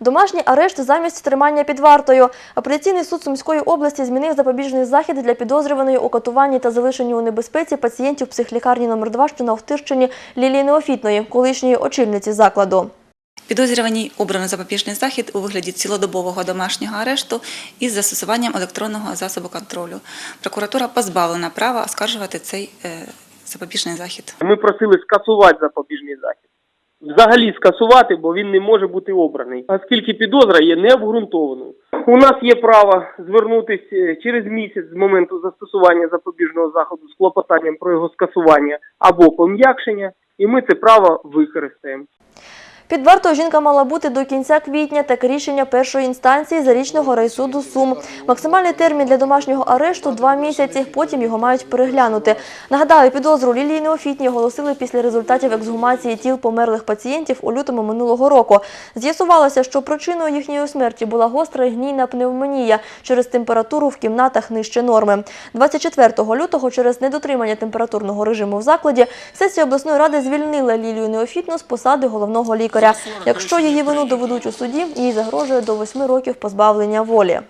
Домашній арешт замість тримання під вартою. Апеляційний суд Сумської області змінив запобіжний захід для підозрюваної у катуванні та залишенні у небезпеці пацієнтів психлікарні номер 2 що на Охтирщині Лілії Неофітної, колишньої очільниці закладу. Підозрюваній обрано запобіжний захід у вигляді цілодобового домашнього арешту із застосуванням електронного засобу контролю. Прокуратура позбавлена права оскаржувати цей е, запобіжний захід. Ми просили скасувати запобіжний захід. Взагалі скасувати, бо він не може бути обраний, оскільки підозра є необґрунтованою. У нас є право звернутися через місяць з моменту застосування запобіжного заходу з клопотанням про його скасування або пом'якшення, і ми це право використаємо. Під вартою жінка мала бути до кінця квітня, таке рішення першої інстанції зарічного райсуду Сум. Максимальний термін для домашнього арешту – два місяці, потім його мають переглянути. Нагадаю, підозру Лілії Неофітній оголосили після результатів ексгумації тіл померлих пацієнтів у лютому минулого року. З'ясувалося, що причиною їхньої смерті була гостра гнійна пневмонія через температуру в кімнатах нижче норми. 24 лютого через недотримання температурного режиму в закладі сесія обласної ради звільнила Лілію Неофітну з посади головного лікаря. Якщо її вину доведуть у суді, їй загрожує до 8 років позбавлення волі.